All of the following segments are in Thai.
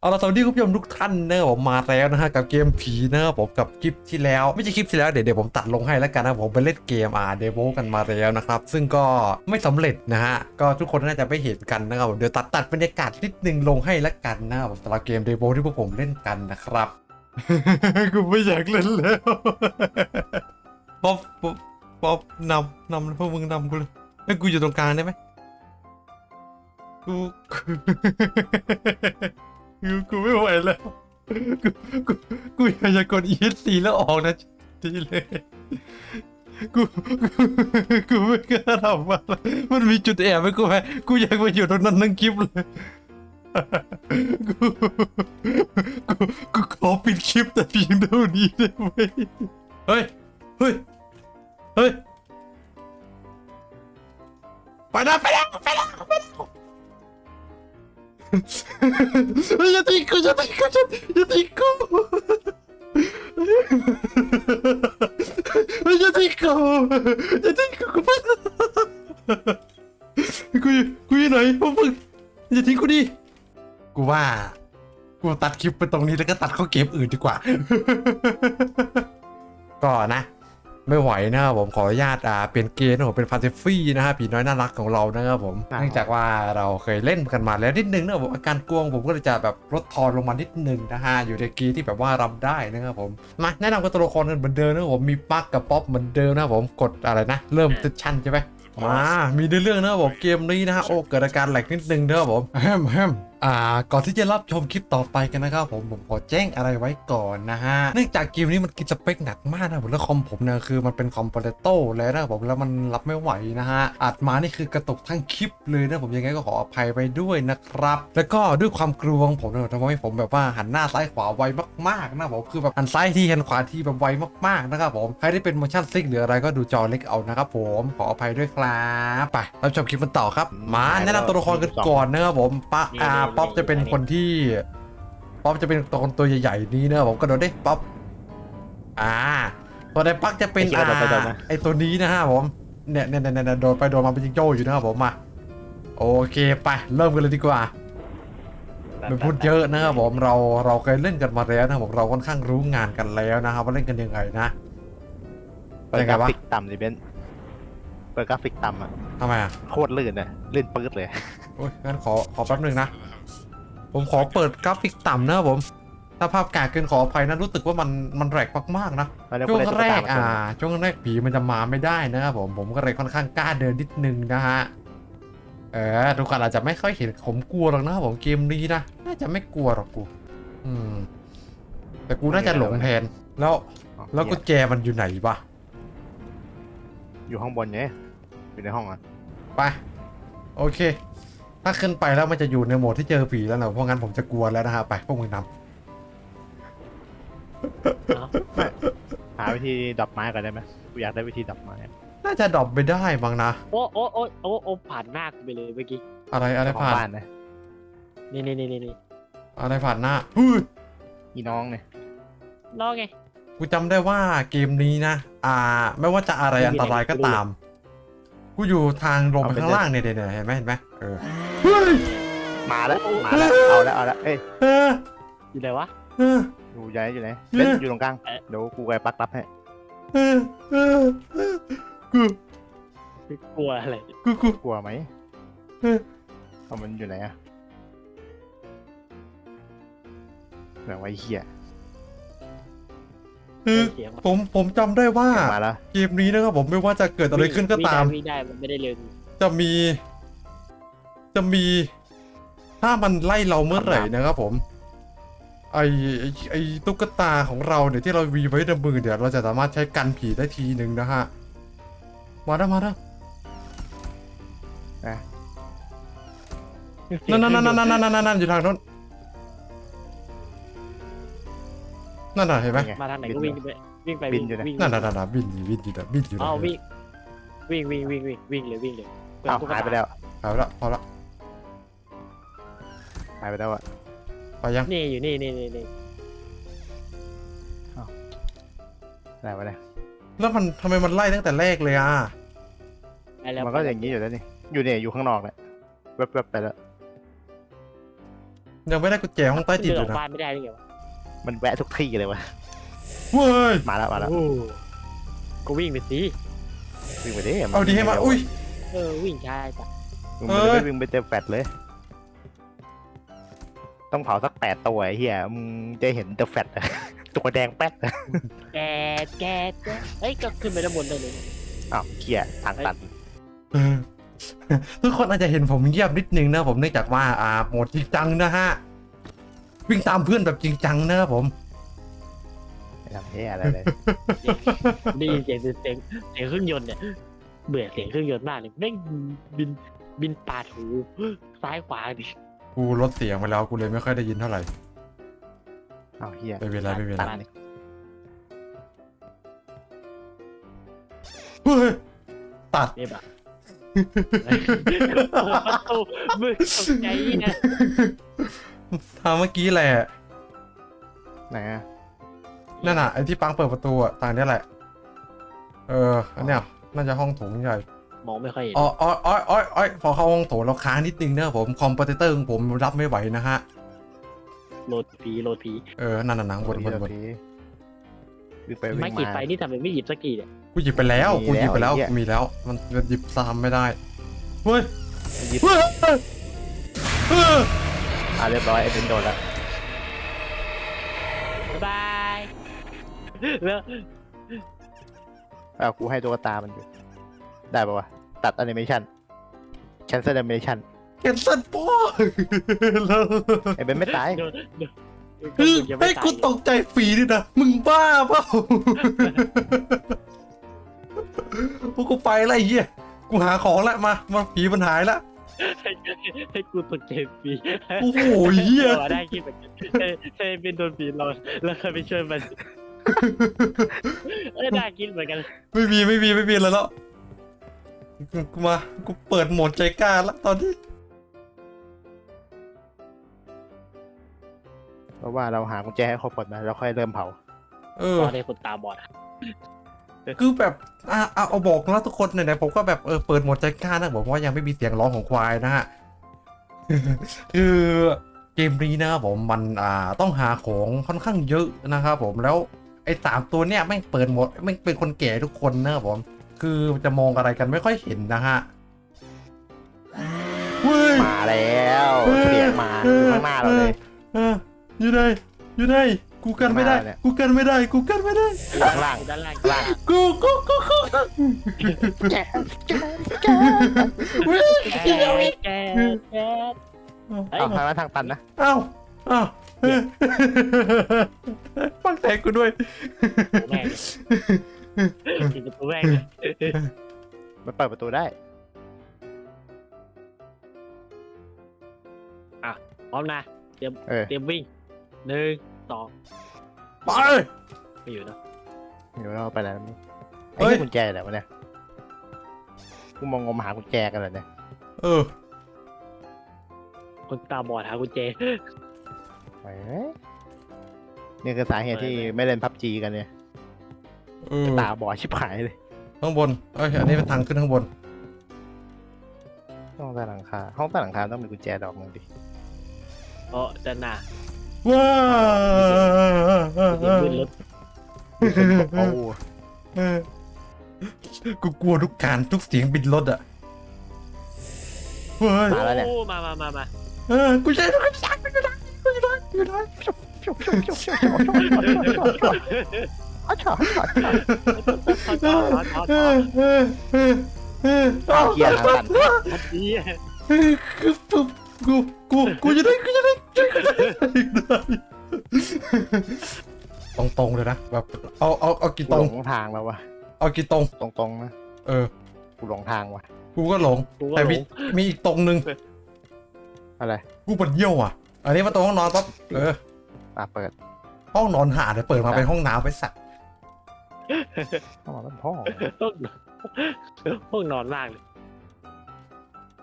เอาละสวัสดีคุณผู้ชมทุกท่านนะครับผมมาแล้วนะฮะกับเกมผีนะครับผมกับคลิปที่แล้ว ไม่ใช่คลิปที่แล้วเดี๋ยวเดี๋ยวผมตัดลงให้แล้วกันนะผมไปเล่นเกมอ่าเดโวกันมาแล้วนะครับ ซึ่งก็ไม่สำเร็จนะฮะก็ทุกคนน่าจะไม่เห็นกันนะครับผมเดี๋ยวตัดตัดบรรยากาศนิดนึงลงให้แล้วกันนะครับผมสำหรับเกมเดโวที่พวกผมเล่นกันนะครับกูไม่อยากเล่นแล้วป๊อปป๊อปป๊อปนำนำพวกมึงนำกูเลยให้กูอยู่ตรงกลางได้ไหมกู กูกูไม่ไหวแล้วกูกูกูอยากจะกด ESC แล้วออกนะทีเลยกูกูไม่กล้าทำมามันมีจุดแอบไหมกูไหมกูอยากไปอยู่ตรงนั้นนั่งคลิปเลยกูกูกูขอปิดคลิปแต่เพียงเท่านี้ได้ไหมเฮ้ยเฮ้ยเฮ้ยไปนะไปแล้วไปแล้วไปแล้ว อย่าทิ้งกูอย่าทิ้งกูอย่าอย่าทิ้งกูอย่าทิ้งกูอย่าทิ้งกูกูไปกูอยู่กูอยู่ไหนพวกมึงอย่าทิ้งกูดิกูว่ากูตัดคลิปไปตรงนี้แล้วก็ตัดเข้าเกมอื่นดีกว่า ก็นะ ไม่ไหวนะครับผมขออนุญาตอ่าเปลี่ยนเกมนะผมเป็นฟาเซฟี่นะฮะผีน้อยน่ารักของเรานะครับผมครับ เนื่องจากว่าเราเคยเล่นกันมาแล้วนิดนึงนะครับผมอาการกลัวของผมก็เลยจะแบบลดทอนลงมานิดนึงนะฮะอยู่ในเกมที่แบบว่ารับได้นะครับผมมาแนะนำกับตัวละครกันเหมือนเดิมนะครับผมมีปักกับป๊อปเหมือนเดิมนะครับผมกดอะไรนะ เริ่มติดชั่นใช่ไหมมามีเรื่องนะครับผมเกมนี้นะฮะโอ้เกิดอาการแหลกนิดนึงนะครับผมแฮมแฮม อ่าก่อนที่จะรับชมคลิปต่อไปกันนะครับผมผมขอแจ้งอะไรไว้ก่อนนะฮะเนื่องจากเกมนี้มันกินสเปคหนักมากนะผมแล้วคอมผมเนี่ยคือมันเป็นคอมโปรเตโต้แล้วนะผมแล้วมันรับไม่ไหวนะฮะอัดมานี่คือกระตุกทั้งคลิปเลยนะผมยังไงก็ขออภัยไปด้วยนะครับ แล้วก็ด้วยความกลัวของผมนี่ยทำให้ผมแบบว่าหันหน้าซ้ายขวาไวมากๆนะผมคือแบบหันซ้ายที่หันขวาที่แบบไวมากๆนะครับผมใครที่เป็น motion sick หรืออะไรก็ดูจอเล็กเอานะครับผมขออภัยด้วยครับไปรับชมคลิปกันต่อครับ มาแนะนำตัวละครกันก่อนนะครับผมปะอาป๊อปจะเป็นคนที่ป๊อปจะเป็นตัวตัวใหญ่ๆนี้นะครับผมกระโดดดิป๊อปอ่าตัวในปักจะเป็นไอ้ที่อ่ากระโดดไปโดดมา ไอตัวนี้นะฮะผมเนี่ยเนี่ยเนี่ยเนี่ยโดดไปโดดมาเป็นจิงโจ้อยู่นะครับผมมาโอเคไปเริ่มกันเลยดีกว่า ไม่พูดเยอะนะครับผมเราเราเคยเล่นกันมาแล้วนะครับผมเราค่อนข้างรู้งานกันแล้วนะครับว่าเล่นกันยังไงนะ เปิดยังกไงราวะฟิกต่ำสิเบนซ์เปิดกราฟิกต่ำอะทำไมอะโคตรลื่นเลยลื่นปื๊ดเลย โอ้ยงั้นขอขอแป๊บหนึ่งนะ ผมขอเปิดกราฟิกต่ำนะครับผม ถ้าภาพกากเกินขออภัยนะรู้สึกว่ามันมันแรกมากๆนะตอนนี้ช่วงกูได้ตุ๊แรตากมาอ่าช่วงแรกผีมันจะมาไม่ได้นะครับผมผมก็เลยค่อนข้างกล้าเดินนิดนึงนะฮะเออทุกคนอาจจะไม่ค่อยเห็นผมกลัวหรอกนะครับผมเกมนี้นะน่าจะไม่กลัวหรอกกู อืม แต่กูน่าจะหลงแทนแล้วอ๋อแล้วกุญแจมันอยู่ไหนวะอยู่ข้างบนไงอยู่ในห้องอะไปโอเค ถ้าขึ้นไปแล้วมันจะอยู่ในโหมดที่เจอผีแล้วนะเพราะงั้นผมจะกลัวแล้วนะฮะไปพวกมึงนหาวิธีดับไม้ก่อนได้ไหมกูอยากได้วิธีดับไม้อะำน่าจะดรอปไปได้บ้างนะ โอ้โอ้โอ้โอ้โอ้ผ่านหน้ากูไปเลยเมื่อกี้อะไรอะไรเจ้าของผ่าน บ้านนะนี่นี่นี่นี่นี่อะไรผ่านหน้าอุ้ยอีน้องเนี่ยรอไง กูจำได้ว่าเกมนี้นะ อ่า ไม่ว่าจะอะไรอันตรายก็ตาม กูอยู่ทางลงไปข้างล่างเนี่ยเนี่ยเนี่ยเห็นไหมเห็นไหมเออเฮ้ยมาแล้วมาแล้วเอาแล้วเอาแล้วเอ้ยเอออยู่ไหนวะ เออ อยู่ไหนอยู่ไหนเนี่ยเบนซ์อยู่ตรงกลางเอ๊ะ เดี๋ยวกูไปปักรับให้เออเออเออกูกลัวอะไรกูกู กลัวไหมเออเอามันอยู่ไหนอะไหนวะไอ้เหี้ย เออเสียงผมผมจำได้ว่ามาแล้วเกมนี้นะครับผมไม่ว่าจะเกิดอะไรขึ้นก็ตามวิ่งได้มันไม่ได้เร็วจะมี จะมี ถ้ามันไล่เราเมื่อไหร่นะครับผม ไอไอ้ไอตุ๊กตาของเราเนี่ยที่เราวีไว้ในมือเนี่ยเราจะสามารถใช้กันผีได้ทีหนึ่งนะฮะ มาแล้วมาแล้วนั่นนั่นนั่นนั่นนั่นนั่นนั่นอยู่ทางโน้น นั่นน่ะเห็นไหมไงมาทางไหนก็วิ่งไปวิ่งไปบิวิ่นงอยู่นะวิ่งนั่นน่ะนั่นน่ะบินอยู่บินอยู่นะบินอยู่นะเอาวิ่งวิ่งวิ่งวิ่งวิ่งวิ่งเลยวิ่งเลยเปิดอ้าวตุ๊กหายตาไปแล้วเอาละพอละหายไปแล้วอะไปยังนี่อยู่นี่นี่นี่นี่ไหนวะเนี่ยแล้วมันทำไมมันไล่ตั้งแต่แรกเลยอะไปแล้วมันก็อย่างนี้อยู่แล้วนี่อยู่เนี่ยอยู่ข้างนอกแหละแวบๆไปแล้ววยังไม่ได้กุญแจห้องใต้ดินเดินเลอยอกนะบ้านไม่ได้หรือไงวะ มันแวะทุกที่เลยวะเว้ยมาแล้วมาแล้วโอ้ก็วิ่งไปสิวิ่งไปดิเอาดีให้มาอุ้ย เออวิ่งช้าจ้ะมึงเอไม่อได้วิ่งไปเจอแฟดเลย ต้องเผาสักแปดตัวไอ้เหี้ยมึงจะเห็นเดอะแฟดอะตัวแดงแป๊ดอะแกแกแกเอ้ยก็ขึ้นไปด้านบนได้เลยอ้าวเหี้ยทางตันเออทุกคนอาจจะเห็นผมเงียบนิดนึงนะผมเนื่องจากว่าอ่าโหมดจริงจังนะฮะ วิ่งตามเพื่อนแบบจริงจังนะครับผมไม่ทำเหี้ยอะไรเลย ได้ยินเสียงเสียงเสียงเครื่องยนต์เนี่ยเบื่อเสียงเครื่องยนต์มากเลยแม่งบินบินปาดหูซ้ายขวาดิกูลดเสียงไปแล้วกูเลยไม่ค่อยได้ยินเท่าไหร่อ้าวเหี้ยไม่เป็นไรไม่เป็นไรตันนี่เฮ้ยตัดเนี่ยแบบเปิดประตูมือตกใจนะ ทางเมื่อกี้แหละ ไหนอะนั่นน่ะไอ้ที่ปังเปิดประตูอะทางเนี้ยแหละ เอออันเนี้ยน่าจะห้องโถงใหญ่ มองไม่ค่อยเห็นอ๋ออ๋ออ๋ออ๋ออ๋อพอเข้าห้องโถงเราค้างนิดนึงนะครับผมคอมพิวเตอร์ของผมรับไม่ไหวนะฮะ โหลดผีโหลดผีเออ นั่นน่ะหนังบนบนบนวิ่งไปวิ่ไม่งกีดมาไฟนี่ทำไมไม่หยิบสักกีเนี่ยกูหยิบไปแล้วมีกูหยิบไปแล้วแล้วไอ้เหี้ย มีแล้ว มันมันหยิบซ้ำไม่ได้ เฮ้ยหยิบเฮ้ยเฮ้ย อะเรียบร้อยไอ้เป็นโดนแล้วบ๊ายบายแล้วอ้าวกูให้ตัวตามันอยู่ ได้ปะวะ ตัดแอนิเมชันแคนเซิลแอนิเมชันเห็นสันพ่อแล้วไอ้เบนไม่ตาย โดนโดนเฮ้ยยังไม่ให้ตายกูตกใจฟรีด้วยนะ มึงบ้าเปล่าพวกกูไปแล้วไอ้เหี้ย กูหาของแล้วมา มาผีมันหายแล้ว ให้ให้กูตกใจฟรีโอ้โหเหี้ยราได้คิดเหมือนกันให้ให้เป็นโดนผีเราแล้วเคยไปช่วยมันเออได้คิดเหมือนกันไม่มีไม่มีไม่มีอะไรแล้วกูมากูเปิดโหมดใจกล้าแล้วตอนนี้เพราะว่าเราหากุญแจให้ครบหมดนะเราค่อยเริ่มเผาเออตอนนี้คนตาบอดอะคือแบบอะเอาเอาบอกแล้วทุกคนไหนๆผมก็แบบเออเปิดโหมดใจกล้านะบอกว่ายังไม่มีเสียงร้องของควายนะฮะ คือเกมนี้นะครับผมมันอ่าต้องหาของค่อนข้างเยอะนะครับผมแล้วไอ้สามตัวเนี้ยแม่งเปิดหมดแม่งเป็นคนแก่ทุกคนนะครับผม คือจะมองอะไรกันไม่ค่อยเห็นนะฮะเว้ย มาแล้ว เสียงมาอยู่ข้างหน้าเราเลย เอออยู่ไหนอยู่ไหน กูกันไม่ได้ มาเนี่ยกูกันไม่ได้ กูกันไม่ได้ ข้างล่างอยู่ด้านล่างล่างกูกูกูกูแกแกแกแกเฮ้ยเอาทางนั้นทางตันนะเอ้าเอ้าเฮ้ยฟังแต่กูด้วย แม่งปิดประตูแม่งเลยมันเปิดประตูได้พร้อมนะเตรียมเออเตรียมวิ่งหนึ่ง สองไป ไม่อยู่เนอะเดี๋ยวเราไปแล้วนี่เฮ้ไอ้ยกุญแจอะไรวะเนี่ยกูมองงมหากุญแจกันเลยเนี่ยเออ คนตาบอดหากุญแจ เอ้ยนี่คือสาเหตุที่ไม่เล่นพับจีกันเนี่ยเออ ตาบอดชิบหายเลยข้างบน เอ้ย อันนี้เป็นทางขึ้นข้างบน ห้องใต้หลังคาห้องใต้หลังคาต้องมีกุญแจดอกหนึ่งดิเพราะด้านหน้า ว้าเสียงขึ้นรถโอ้เออกูกลัวทุกการทุกเสียงบินรถอะเฮ้ยมาแล้วเนี่ย โอ้มามามามาเออกูใช้ทุกอย่างกูอยู่ไหนกูอยู่ไหนกูอยู่ไหนอ้าวชอบชอบชอบถอดถอดถอดถเอออดเออเออเอออ้าวเกียร์ทางตันทันทีเออกูกูกูกูจะได้กูจะได้กูจะได้ ตรงตรงๆเลยนะแบบเอาเอาเอากี่กูตรหงลงทางแล้ววะเอากี่ตรง ตรงๆนะเออ กูหลงทางวะกูก็หลง กูก็แต่หลมีงมีอีกตรงหนึ่งอะไรกูปวดเยี่ยวอะ อันนี้มาตรงห้องนอนปั๊บเออ อะเปิดห้องนอนหาเลยเปิดมาเป็นห้องน้ำไปสัตว์ห้องนอนพ่อห้องห้องนอนมากเลย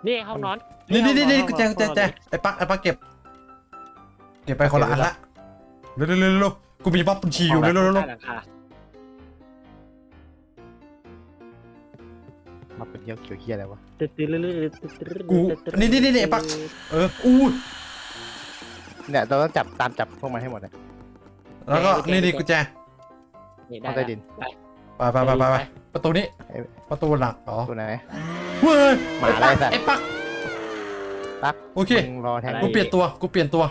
นี่ห้องนอนนี่นี่นี่นี่ห้องแจงแจงแจงไอ้ปักไอ้ปักเก็บ เก็บไปคนละอันละเร็วเร็วเร็วเร็วกูมีบ๊อบบัญชีอยู่เร็วเร็วเร็วใต้หลังคามาเป็นเยี่ยวเกี่ยวเฮียอะไรวะกูนี่นี่นี่นี่ไอ้ปักเอออู้เนี่ยเราต้องจับตามจับพวกมันให้หมดเลยแล้วก็นี่นี่กุญแจนี่ได้ห้องใต้ดินไปไปไปไปไปไปประตูนี้เอ้ยประตูหลักอ๋อตัวไหนเว้ยหมาอะไรสัตว์ไอ้ปักปักโอเคมึงรอแทงกูเปลี่ยนตัวกูเปลี่ยนตัว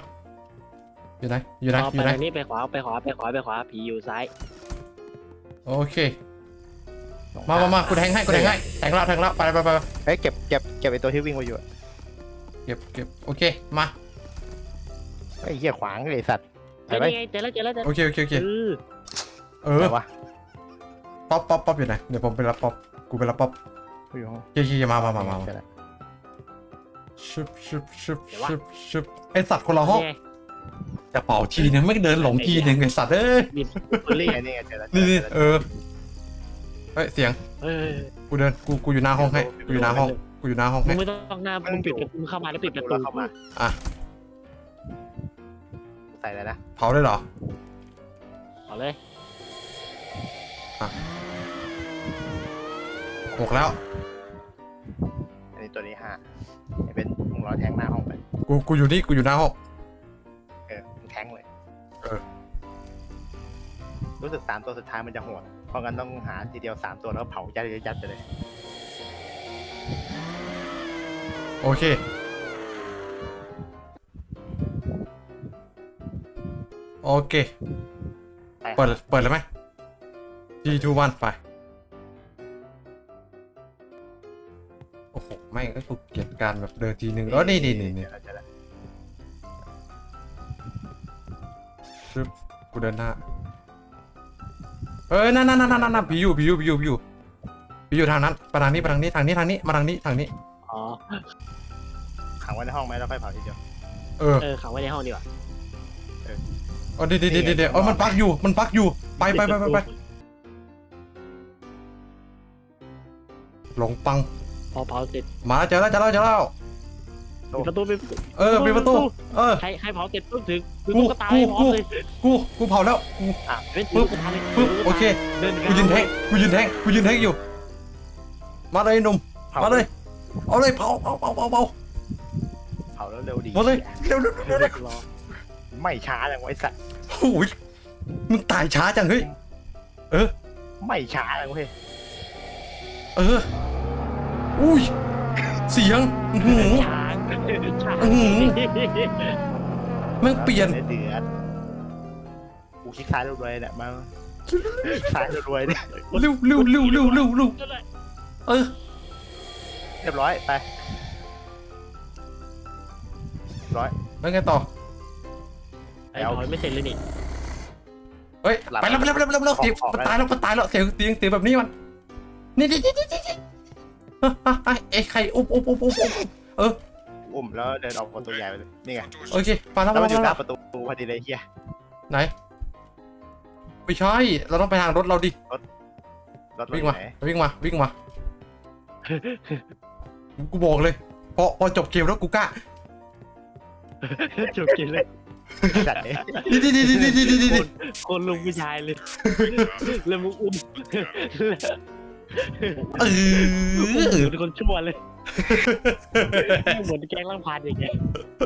อยู่ไหนอยู่ไหนเอาอไปยู่ไหนทางนี้ไปขวาไปขวาไปขวาไปขวาผีอยู่ซ้ายโอเค มามามากูแทงให้กูแทงให้แทงแล้วแทงแล้วไปไปไปไปเฮ้ยเก็บเก็บเก็บไอตัวที่วิ่งมาอยู่อะเก็บเก็บโอเคมาไอ้เหี้ยขวางเลยไอ้สัตว์เจอไปนี่ไงเจอแล้วเจอแล้วเจอโอเคโอเคโอเคเออเออไหนวะป๊อปป๊อปป๊อปอยู่ไหนเดี๋ยวผมไปรับป๊อปกูไปรับป๊อปกูอยู่ห้องโอเคโอเคมามามามามาเจอแล้วชึบชึบชึบชึบชึบไอสัตว์คนละห้องนี่ไง จะเป่าทีนึงไม่เดินหลงทีนึงไอสัตว์เอ้ยบินนี่ไงนี่ไงเจอแล้วนี่นี่จอแล้วเออเฮ้ยเสียงเออกูเดินกูกูอยู่หน้าห้องให้กูอยู่หน้าห้องกูอยู่หน้าห้องมึให้งไม่ต้องหน้ามึงปิดประตูเข้ามาแล้วปิดประตูแล้วเข้ามาอะใส่เลยนะเผาได้เหรอเอาเลยหกแล้วอันนี้ตัวนี้ห้าไอ้เป็นมึงรอแทงหน้าห้องไปกูกูอยู่นี่กูอยู่หน้าห้อง รู้สึกสามตัวสุดท้ายมันจะโหด เพราะงั้นต้องหาทีเดียวสามตัวแล้วเผายัดยัดยัดไปเลย โอเค โอเค ไปเปิด เปิดเลยไหม G 2 1ไป โอ้โหแม่งก็ถูกเกลียดการแบบเดินทีนึงแล้วนี่นี่นี่นี่เจอแล้วเจอแล้วชึบกูเดินหน้า เอ้ยนั่นนั่นนั่นนั่นนั่นผีอยู่ผีอยู่ผีอยู่ผีอยู่ผีอยู่ทางนั้นไปทางนี้ไปทางนี้ทางนี้ทางนี้มาทางนี้ทางนี้ อ๋อ ขังไว้ในห้องไหมแล้วค่อยเผาทีเดียว เออเออขังไว้ในห้องดีกว่าเออเดี๋ยวเดี๋ยวเดี๋ยวเดี๋ยวเออมันปักอยู่มันปักอยู่ไปไปไปไปไปหลงปังพอเผาเสร็จมาแล้วเจอแล้วเจอแล้วเจอแล้ว ปิดประตูปิดประตูเออปิดประตู เออ ใครใครเผาเสร็จปุ๊บถึงถึงกูตุ๊กตาให้พร้อมกู เลยกู กูเผาแล้ว กู อะเป็นปึ๊บตุ๊กตาเลยปึ๊บโอเค เดินกูยืนแทงกูยืนแทงกูยืนแทงอยู่ มาเลยหนุ่มเผามาเลย เอาเลยเผาเผาเผาเผาเผาเผาแล้วเร็วดีมาเลยเร็วเร็วเร็วเร็วรอไม่ช้าเลยไอ้สัตว์โอ้ยมึงตายช้าจังเฮ้ย ไม่ช้าเลยเว้ยเออ อุ้ย เสียงอื้อหือ ช้างช้างอื้อหือ แม่งเปลี่ยน เดือดกูคลิกซ้ายรวยๆเนี่ยมาคลิกซ้ายรวยๆเนี่ยเร็วเร็วเร็วเร็วเร็วเร็วเออ เรียบร้อยไปร้อย แล้วไงต่อ ไอ้ถอยไม่เสร็จเลยนี่เฮ้ย ไปแล้วไปแล้วไปแล้วไปแล้วไปแล้วเสียงมันตายแล้วมันตายแล้วเสียงเสียงเสียงแบบนี้มัน นี่นี่นี่นี่นี่นี่อะอะอะ เอ้ยใครอุ๊บอุ๊บอุ๊บอุ๊บอุ๊บอุ้มแล้วเดินออกประตูใหญ่ไปเลยนี่ไงโอเคมาแล้วแล้วมามันอยู่หแล้น้าวประตูพอดีเลยเฮียไหนไม่ใช่เราต้องไปทางรถเราดิรถรถวิ่งอยู่มาไหนวิ่งมาวิ่งมา กูบอกเลยพอพอจบเกมแล้วกูกล้าจบกินเลยจัดเลยนี่นี่นี่นี่นี่นี่นี่คนคนลุงผู้ชายเลย แล้วมึงอุ้ม เออุ้มอเหมือนคนชั่วเลยเหมือนแกล้งล่างพานอย่างเงี้ย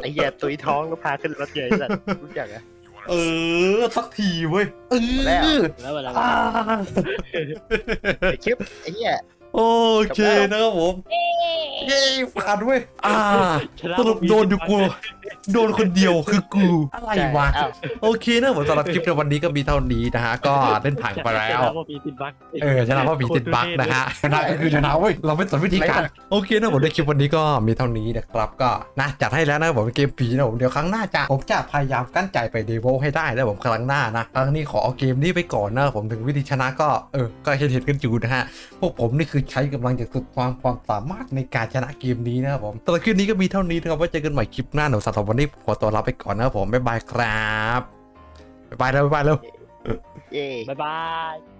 ไอ้เหี้ยตุยท้องแล้วพาขึ้นรถใหญ่สัตว์รู้จักอะเออสักทีเว้ยเอแล้วอแล้วเวลาอ่าไอ้คลิปไอ้เหี้ยโอเคนะครับผม เย้ผ่านเว้ยอ่าสรุปโดนอยู่กูโดนคนเดียวคือกูอะไรวะอ้าวโอเคนะผมสำหรับคลิปในวันนี้ก็มีเท่านี้นะฮะ ก็เล่นผ่านไปแล้วว่ามีติดบั๊กเออชนะเพราะผีติดบั๊กนะฮะชนะก็คือชนะเว้ยเราไม่สนวิธีการโอเคนะผมในคลิปวันนี้ก็มีเท่านี้นะครับก็นะจัดให้แล้วนะผมเกมผีนะผมเดี๋ยวครั้งหน้าจะผมจะพยายามกั้นใจไปเดโวให้ได้นะผมครั้งหน้านะครั้งนี้ขอเอาเกมนี้ไปก่อนนะผมถึงวิธีชนะก็เออก็เห็นเห็นๆกันอยู่นะฮะพวกผมนี่คือใช้กำลังจากสุดความความสามารถในการชนะเกมนี้นะครับผมตลอดคลิปนี้ก็มีเท่านี้นะครับไว้เจอกันใหม่คลิปหน้าหนูสำหรับวันนี้ขอตัวลาไปก่อนนะครับผมบ๊ายบายครับบ๊ายบายแล้วบ๊ายบายแล้ว เย้ บ๊ายบาย